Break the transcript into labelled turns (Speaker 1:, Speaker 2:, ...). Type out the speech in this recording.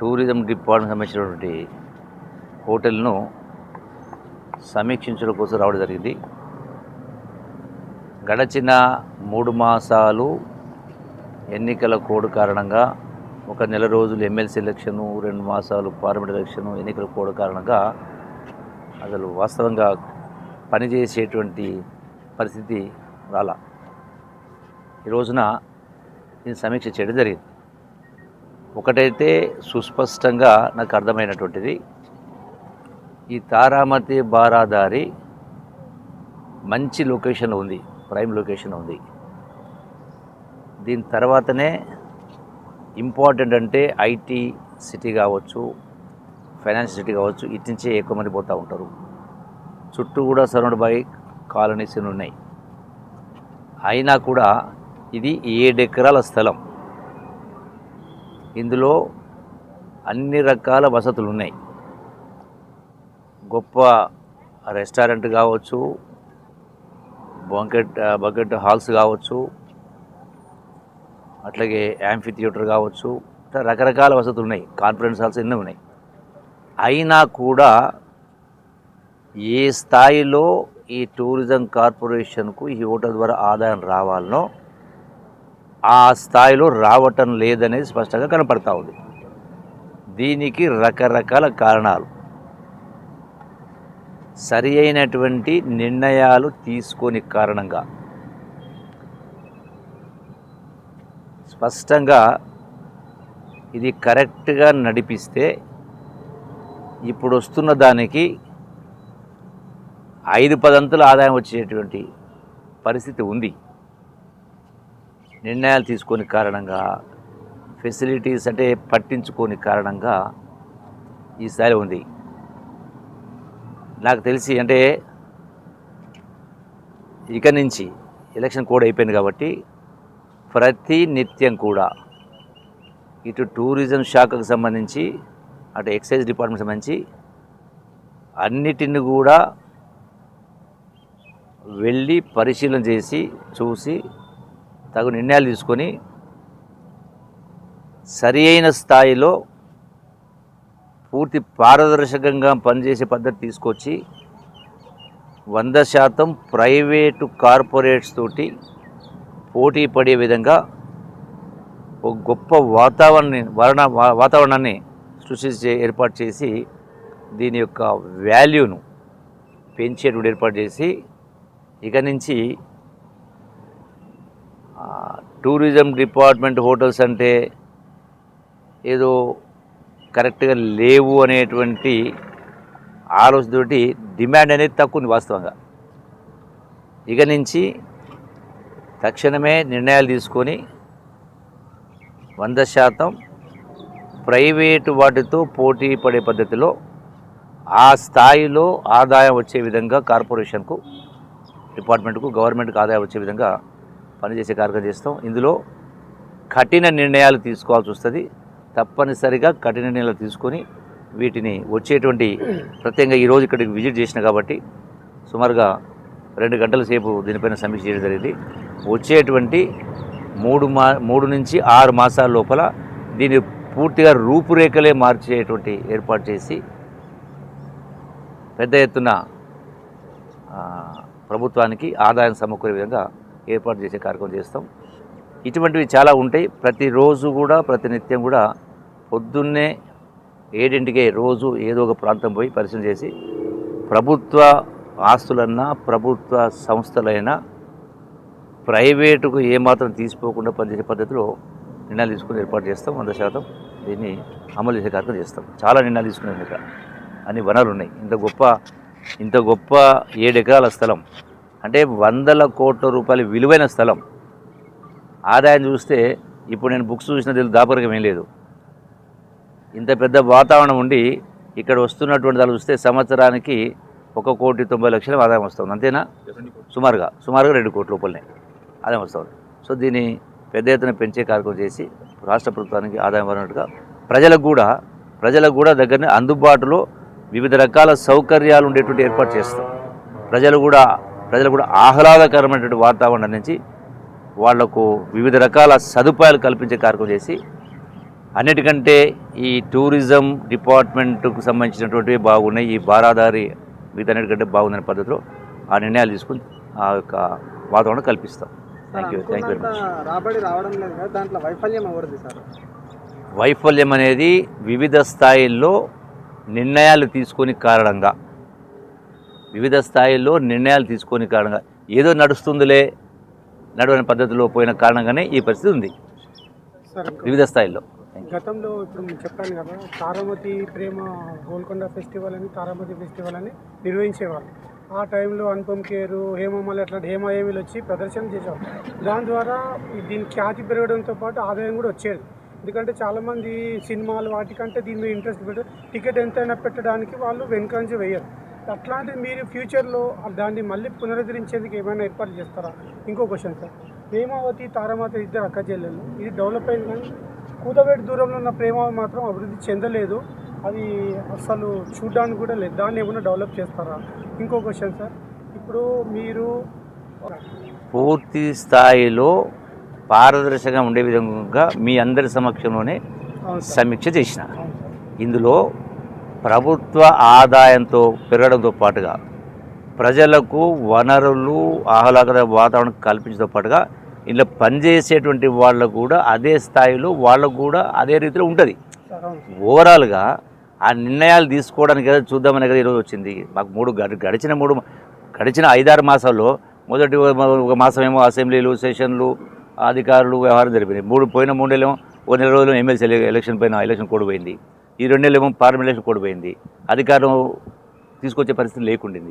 Speaker 1: Tourism department సంబంధించినటువంటి హోటల్ను సమీక్షించడం కోసం రావడం జరిగింది. గడచిన మూడు మాసాలు ఎన్నికల కోడ్ కారణంగా ఒక నెల రోజులు ఎమ్మెల్సీ ఎలక్షను రెండు మాసాలు పార్లమెంట్ ఎలక్షను ఎన్నికల కోడ్ కారణంగా అసలు వాస్తవంగా పనిచేసేటువంటి పరిస్థితి రాలా. ఈ రోజున నేను సమీక్ష చేయడం జరిగింది. ఒకటైతే సుస్పష్టంగా నాకు అర్థమైనటువంటిది. ఈ తారామతి బారాదారి మంచి లొకేషన్ ఉంది ప్రైమ్ లొకేషన్ ఉంది. దీని తర్వాతనే ఇంపార్టెంట్ అంటే ఐటీ సిటీ కావచ్చు ఫైనాన్స్ సిటీ కావచ్చు ఇటు నుంచే ఎక్కువ మంది పోతూ ఉంటారు. చుట్టూ కూడా సరౌండ్ బై కాలనీస్ ఉన్నాయి. అయినా కూడా ఇది ఏడు ఎకరాల స్థలం. ఇందులో అన్ని రకాల వసతులు ఉన్నాయి గొప్ప రెస్టారెంట్ కావచ్చు బంకెట్ బకెట్ హాల్స్ కావచ్చు అట్లాగే యాంఫీ థియేటర్ కావచ్చు ఇట్లా రకరకాల వసతులు ఉన్నాయి కాన్ఫరెన్స్ హాల్స్ ఎన్నో ఉన్నాయి. అయినా కూడా ఏ స్థాయిలో ఈ టూరిజం కార్పొరేషన్కు ఈ హోటల్ ద్వారా ఆదాయం రావాలనో ఆ స్థాయిలో రావటం లేదనేది స్పష్టంగా కనపడతా ఉంది. దీనికి రకరకాల కారణాలు. సరి అయినటువంటి నిర్ణయాలు తీసుకొని కారణంగా. స్పష్టంగా ఇది కరెక్ట్గా నడిపిస్తే ఇప్పుడు వస్తున్న దానికి ఐదు పదంతుల ఆదాయం వచ్చేటువంటి పరిస్థితి ఉంది. నిర్ణయాలు తీసుకొని కారణంగా ఫెసిలిటీస్ అంటే పట్టించుకోని కారణంగా ఈ స్థాయిలో ఉంది. నాకు తెలిసి అంటే ఇక నుంచి ఎలక్షన్ కోడ్ అయిపోయింది కాబట్టి ప్రతి నిత్యం కూడా ఇటు టూరిజం శాఖకు సంబంధించి అటు ఎక్సైజ్ డిపార్ట్మెంట్ సంబంధించి అన్నిటిని కూడా వెళ్ళి పరిశీలన చేసి చూసి తగు నిర్ణయాలు తీసుకొని సరి అయిన స్థాయిలో పూర్తి పారదర్శకంగా పనిచేసే పద్ధతి తీసుకొచ్చి వంద శాతం ప్రైవేటు కార్పొరేట్స్ తోటి పోటీ పడే విధంగా ఒక గొప్ప వాతావరణాన్ని వరణ వా- వాతావరణాన్ని సృష్టించే ఏర్పాటు చేసి దీని యొక్క వాల్యూను పెంచేటువంటి ఏర్పాటు చేసి ఇక నుంచి టూరిజం డిపార్ట్మెంట్ హోటల్స్ అంటే ఏదో కరెక్ట్గా లేవు అనేటువంటి ఆలోచనతోటి డిమాండ్ అనేది తక్కువ ఉంది వాస్తవంగా. ఇక నుంచి తక్షణమే నిర్ణయాలు తీసుకొని వంద శాతం ప్రైవేటు వాటితో పోటీ పడే పద్ధతిలో ఆ స్థాయిలో ఆదాయం వచ్చే విధంగా కార్పొరేషన్కు డిపార్ట్మెంట్కు గవర్నమెంట్కు ఆదాయం వచ్చే విధంగా పనిచేసే కార్యక్రమం చేస్తాం. ఇందులో కఠిన నిర్ణయాలు తీసుకోవాల్సి వస్తుంది. తప్పనిసరిగా కఠిన నిర్ణయాలు తీసుకొని వీటిని వచ్చేటువంటి ప్రత్యేకంగా ఈరోజు ఇక్కడికి విజిట్ చేసిన కాబట్టి సుమారుగా రెండు గంటల సేపు దీనిపైన సమీక్ష చేయడం జరిగింది. వచ్చేటువంటి మూడు మా మూడు నుంచి ఆరు మాసాల లోపల దీన్ని పూర్తిగా రూపురేఖలే మార్చేటువంటి ఏర్పాటు చేసి పెద్ద ఎత్తున ప్రభుత్వానికి ఆదాయం సమకూరే విధంగా ఏర్పాటు చేసే కార్యక్రమం చేస్తాం. ఇటువంటివి చాలా ఉంటాయి. ప్రతిరోజు కూడా ప్రతినిత్యం కూడా పొద్దున్నే ఏడింటికే రోజు ఏదో ఒక ప్రాంతం పోయి పరిశీలన చేసి ప్రభుత్వ ఆస్తులన్నా ప్రభుత్వ సంస్థలైనా ప్రైవేటుకు ఏమాత్రం తీసిపోకుండా పనిచేసే పద్ధతిలో నిర్ణయాలు తీసుకుని ఏర్పాటు చేస్తాం. వంద శాతం దీన్ని అమలు చేసే కార్యక్రమం చేస్తాం. చాలా నిర్ణయాలు తీసుకున్నాం ఇక్కడ. అన్ని వనరులు ఉన్నాయి. ఇంత గొప్ప ఇంత గొప్ప ఏడు ఎకరాల స్థలం అంటే వందల కోట్ల రూపాయల విలువైన స్థలం. ఆదాయం చూస్తే ఇప్పుడు నేను బుక్స్ చూసిన తెలుగు దాపరికం ఏం లేదు. ఇంత పెద్ద వాతావరణం ఉండి ఇక్కడ వస్తున్నటువంటి దాన్ని చూస్తే సంవత్సరానికి ఒక కోటి తొంభై లక్షల ఆదాయం వస్తుంది. అంతేనా? సుమారుగా సుమారుగా రెండు కోట్ల రూపాయలనే ఆదాయం వస్తుంది. సో దీన్ని పెద్ద ఎత్తున పెంచే కార్యక్రమం చేసి రాష్ట్ర ప్రభుత్వానికి ఆదాయం వరినట్టుగా ప్రజలకు కూడా ప్రజలకు కూడా దగ్గరనే అందుబాటులో వివిధ రకాల సౌకర్యాలు ఉండేటువంటి ఏర్పాటు చేస్తాం. ప్రజలు కూడా ప్రజలు కూడా ఆహ్లాదకరమైనటువంటి వాతావరణం నుంచి వాళ్ళకు వివిధ రకాల సదుపాయాలు కల్పించే కార్యక్రమం చేసి అన్నిటికంటే ఈ టూరిజం డిపార్ట్మెంట్కు సంబంధించినటువంటివి బాగున్నాయి. ఈ బారాదారి మిగతా అన్నిటికంటే బాగుందనే పద్ధతిలో ఆ నిర్ణయాలు తీసుకుని ఆ యొక్క వాతావరణం కల్పిస్తాం. Thank you thank you very much
Speaker 2: రాబడి రావడం లేదు కదా దాంట్లో వైఫల్యం ఎవరిది సార్?
Speaker 1: వైఫల్యం అనేది వివిధ స్థాయిల్లో నిర్ణయాలు తీసుకొని కారణంగా వివిధ స్థాయిల్లో నిర్ణయాలు తీసుకొని కారణంగా ఏదో నడుస్తుందిలే నడవని పద్ధతిలో పోయిన కారణంగానే ఈ పరిస్థితి ఉంది. వివిధ స్థాయిల్లో.
Speaker 2: గతంలో ఇప్పుడు చెప్పాను కదా తారామతి ప్రేమ గోల్కొండ ఫెస్టివల్ అని తారామతి ఫెస్టివల్ అని నిర్వహించేవారు ఆ టైంలో అనుపమ్ కేరు హేమమాలి అట్లాంటి హేమ హేమీలు వచ్చి ప్రదర్శన చేసేవారు దాని ద్వారా దీని ఖ్యాతి పెరగడంతో పాటు ఆదాయం కూడా వచ్చేది. ఎందుకంటే చాలామంది సినిమాలు వాటికంటే దీని మీద ఇంట్రెస్ట్ పెట్టారు టికెట్ ఎంతైనా పెట్టడానికి వాళ్ళు వెనుకంచి వేయరు. అట్లాంటిది మీరు ఫ్యూచర్లో దాన్ని మళ్ళీ పునరుద్ధరించేందుకు ఏమైనా ఏర్పాటు చేస్తారా? ఇంకో క్వశ్చన్ సార్. హేమావతి తారామాత ఇద్దరు అక్క చెల్లెలు ఇది డెవలప్ అయింది కానీ కూతవేటి దూరంలో ఉన్న ప్రేమ మాత్రం అభివృద్ధి చెందలేదు. అది అసలు చూడడానికి కూడా లేదు. దాన్ని ఏమైనా డెవలప్ చేస్తారా? ఇంకో క్వశ్చన్ సార్. ఇప్పుడు మీరు
Speaker 1: పూర్తి స్థాయిలో పారదర్శకంగా ఉండే విధంగా మీ అందరి సమక్షంలోనే సమీక్ష చేసిన. ఇందులో ప్రభుత్వ ఆదాయంతో పెరగడంతో పాటుగా ప్రజలకు వనరులు ఆహ్లాదకర వాతావరణం కల్పించడంతో పాటుగా ఇంట్లో పనిచేసేటువంటి వాళ్ళకు కూడా అదే స్థాయిలో వాళ్ళకు కూడా అదే రీతిలో ఉంటుంది. ఓవరాల్గా ఆ నిర్ణయాలు తీసుకోవడానికి కదా చూద్దామని కదా ఈరోజు వచ్చింది. మాకు మూడు గడిచిన మూడు గడిచిన ఐదారు మాసాల్లో మొదటి ఒక మాసం ఏమో అసెంబ్లీలు సెషన్లు అధికారులు వ్యవహారం జరిపింది మూడు పోయిన మూడేళ్ళేమో ఒక నెల రోజులు ఎమ్మెల్సీ ఎలక్షన్ పైన ఎలక్షన్ కోడ్ పోయింది. ఈ రెండు నెలలేమో పార్లమెంట్ పోయింది అధికారం తీసుకొచ్చే పరిస్థితి లేకుండింది.